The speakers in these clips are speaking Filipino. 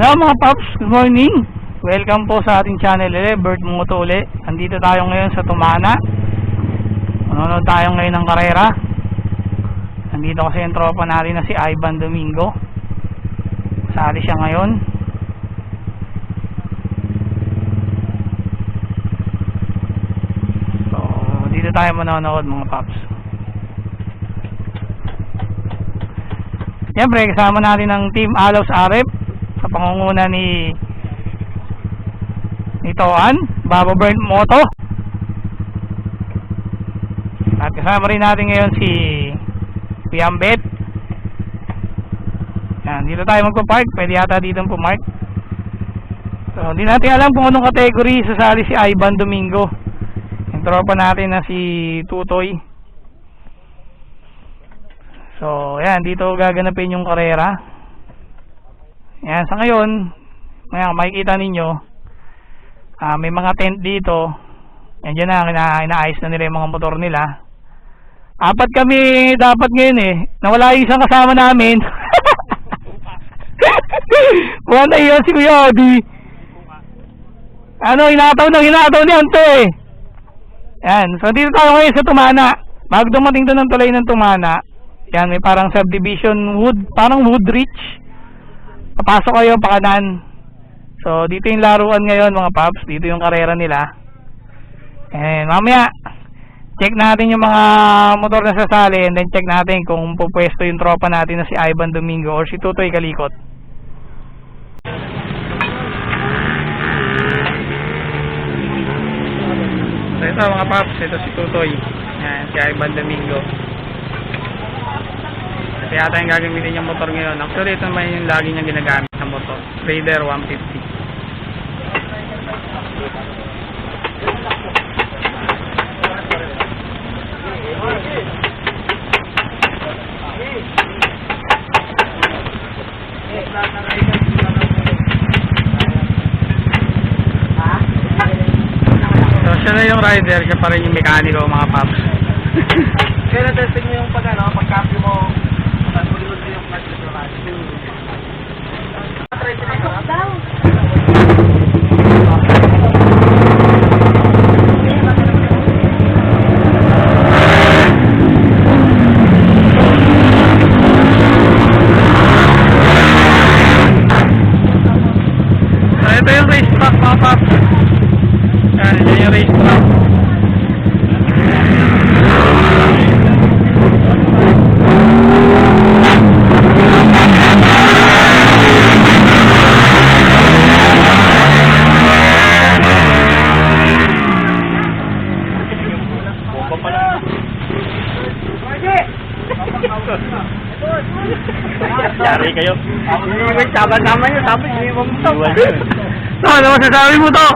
Hello mga paps, good morning. Welcome po sa ating channel ulit, Bert Muto uli. Andito tayo ngayon sa Tumana. Manonood tayo ngayon ng karera. Nandito kasi yung tropa natin na si Ivan Domingo. Sali siya ngayon. So, dito tayo manonood mga paps. Siyempre, kasama natin ng Team Alos Arep sa pangunguna ni ni Toan, Babo Burn Moto. At kasama rin natin ngayon si Piambet. Yan, dito tayo magpa-park. Pwede yata dito pumark. So, hindi natin alam kung anong category sasali si Ivan Domingo. Yung tropa natin na si Tutoy. So, yan, dito gaganapin yung karera. Yan, sa ngayon, maya, makikita ninyo, ah may mga tent dito. Yan dyan na, ina inaayos na nila yung mga motor nila. Apat kami dapat ngayon eh. Nawala yung isang kasama namin. Buwan na iyon si Kuya Odi. Ano, hinataw na hinataw ni Ante eh. Yan, so dito tayo ngayon sa Tumana. Bago dumating doon ng tulay ng Tumana, yan, may parang subdivision wood, parang Woodridge. Papasok kayo pakanan. So, dito yung laruan ngayon mga paps. Dito yung karera nila. And mamaya, check natin yung mga motor na sasali and then check natin kung pupwesto yung tropa natin na si Ivan Domingo or si Tutoy Kalikot. So ito mga paps, ito si Tutoy. Yan, si Ivan Domingo. Yata yung gagamitin niyang motor ngayon. Actually, ito naman yung lagi niyang ginagamit na motor. Raider 150. So, siya na yung rider, siya pa rin yung mekaniko mga paps. Kaya na-testing mo yung pag ano, pag cambio mo, kayo. Tama-tama yun, tapos hindi mo mo So, ano masasabi mo to?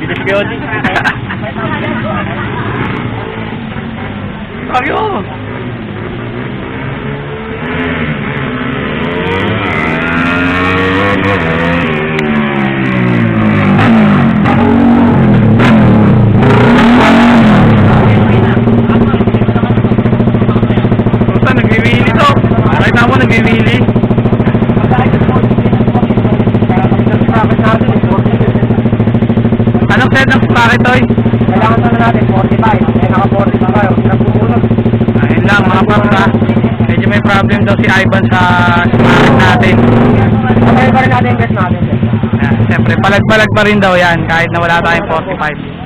Bilis kayo din. Kayo! sprocket, Toy? Kailangan na natin 45. Eh, naka-40 pa kayo. Nagpupunod. Ayun lang, mga paps ha. Medyo may problem daw si Ivan sa sprocket natin. Okay pa rin natin best natin. Yan, Siyempre, palag-palag pa rin daw yan kahit na wala tayong 45.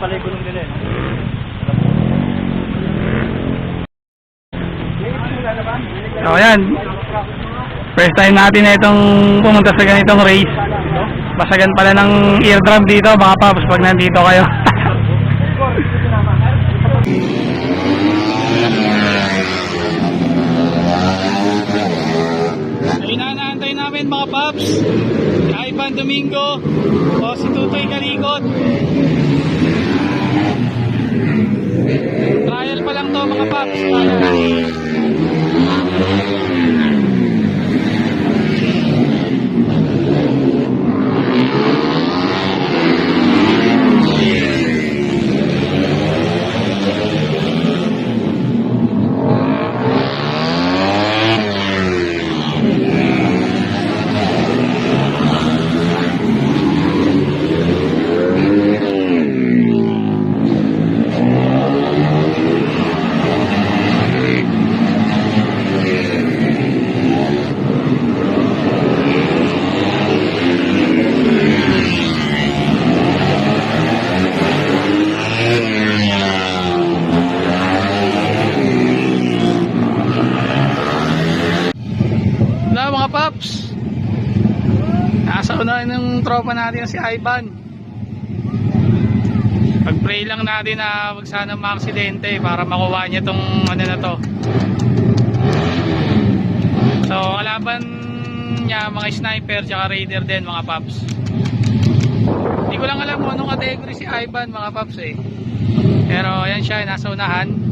pala yung gulong nila eh. Oh, yan. First time natin na itong pumunta sa ganitong race. Basagan pala ng eardrum dito, baka paps pag nandito kayo. Inaantay namin mga paps, Ivan Domingo, o si Tutoy Kalikot. Trial pa lang to mga paps. Trial. Unahan ng tropa natin si Ivan. Pag-pray lang natin na wag sana maaksidente para makuha niya tong ano na to. So, kalaban niya mga sniper tsaka raider din mga paps. Hindi ko lang alam kung anong category si Ivan mga paps eh. Pero yan siya, nasa unahan.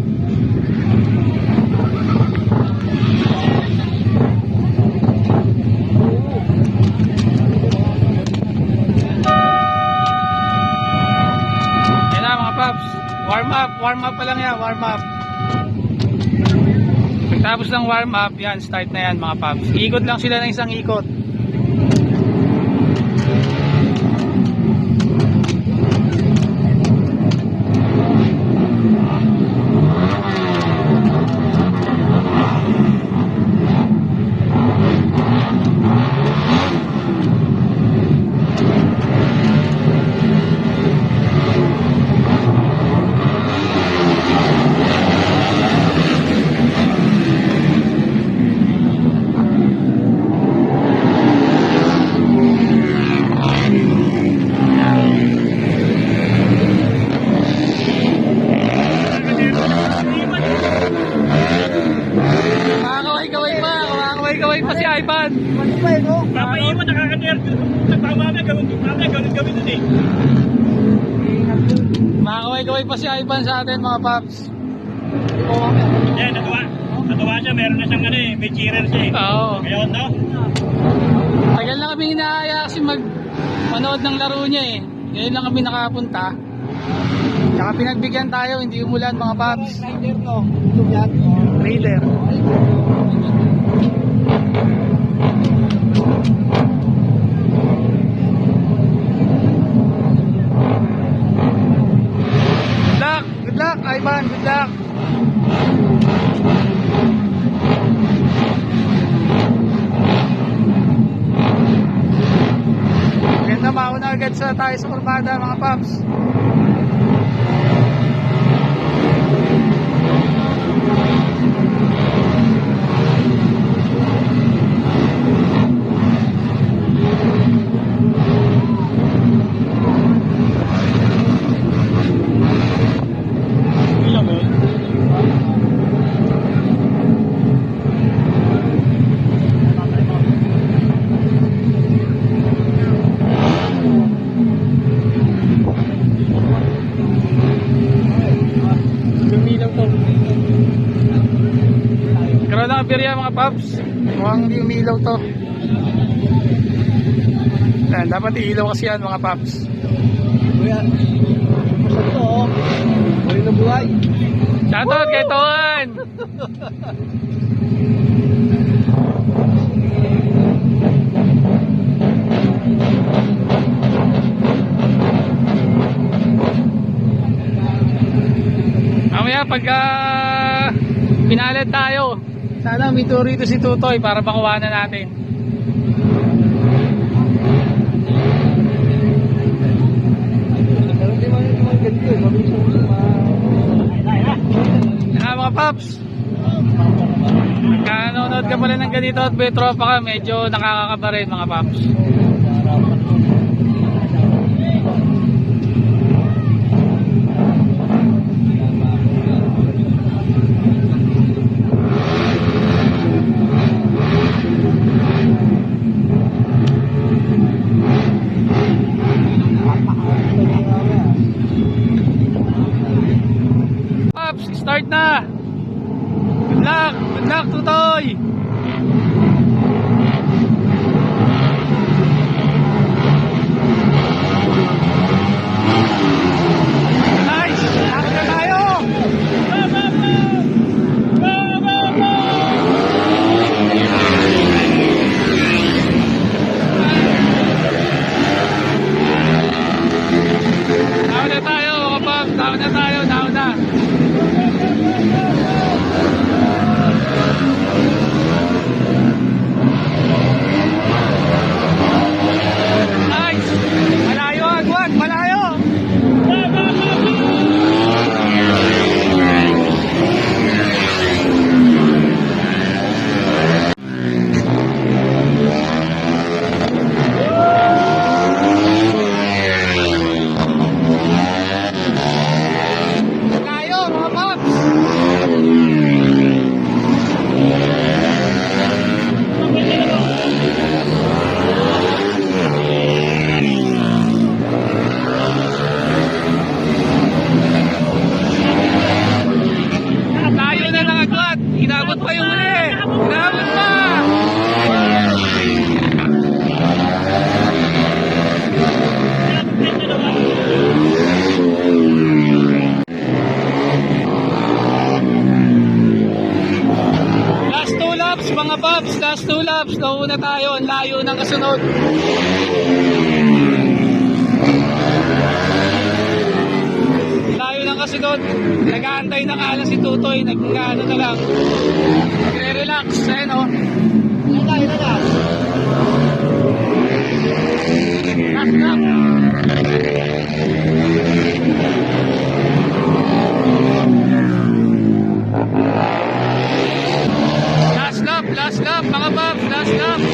Warm up, pa lang yan, warm up. Pagtapos ng warm up, yan, start na yan mga paps. Ikot lang sila ng isang ikot. Makakaway-kaway pa si Ivan sa atin mga paps. Yan, natuwa. Natuwa siya, meron na siyang ano eh, may cheerer siya eh. Oo. Ngayon, no? Tagal na kami inaaya kasi mag manood ng laro niya eh. Ngayon lang kami nakapunta. Tsaka pinagbigyan tayo, hindi umulan mga paps. Rider to. Ito yan. Kurbada mga paps. Karoon ng abirya mga paps. Mukhang hindi umilaw to. Yan, dapat ilaw kasi yan mga paps. Kuya. Masag to oh. Buhay na buhay. Shoutout kay Toan! Mamaya pagka pinalit tayo, sana may tour rito si Tutoy para makuha na natin. Yung mga paps. Nanonood ka pala ng ganito at may tropa ka, medyo nakakakaba rin mga paps. Start na! Good luck! Good luck, Tutoy! Inabot pa yung uli! Inabot pa! Last two laps mga Babs, last two laps. Nauna tayo, ang layo ng kasunod kasi doon, nag-aantay ng ala si Tutoy, nag-ano na lang, nagre-relax, ayun o. Ayun na, ayun na. Relax, relax. Last lap, last lap, mga bab, last lap.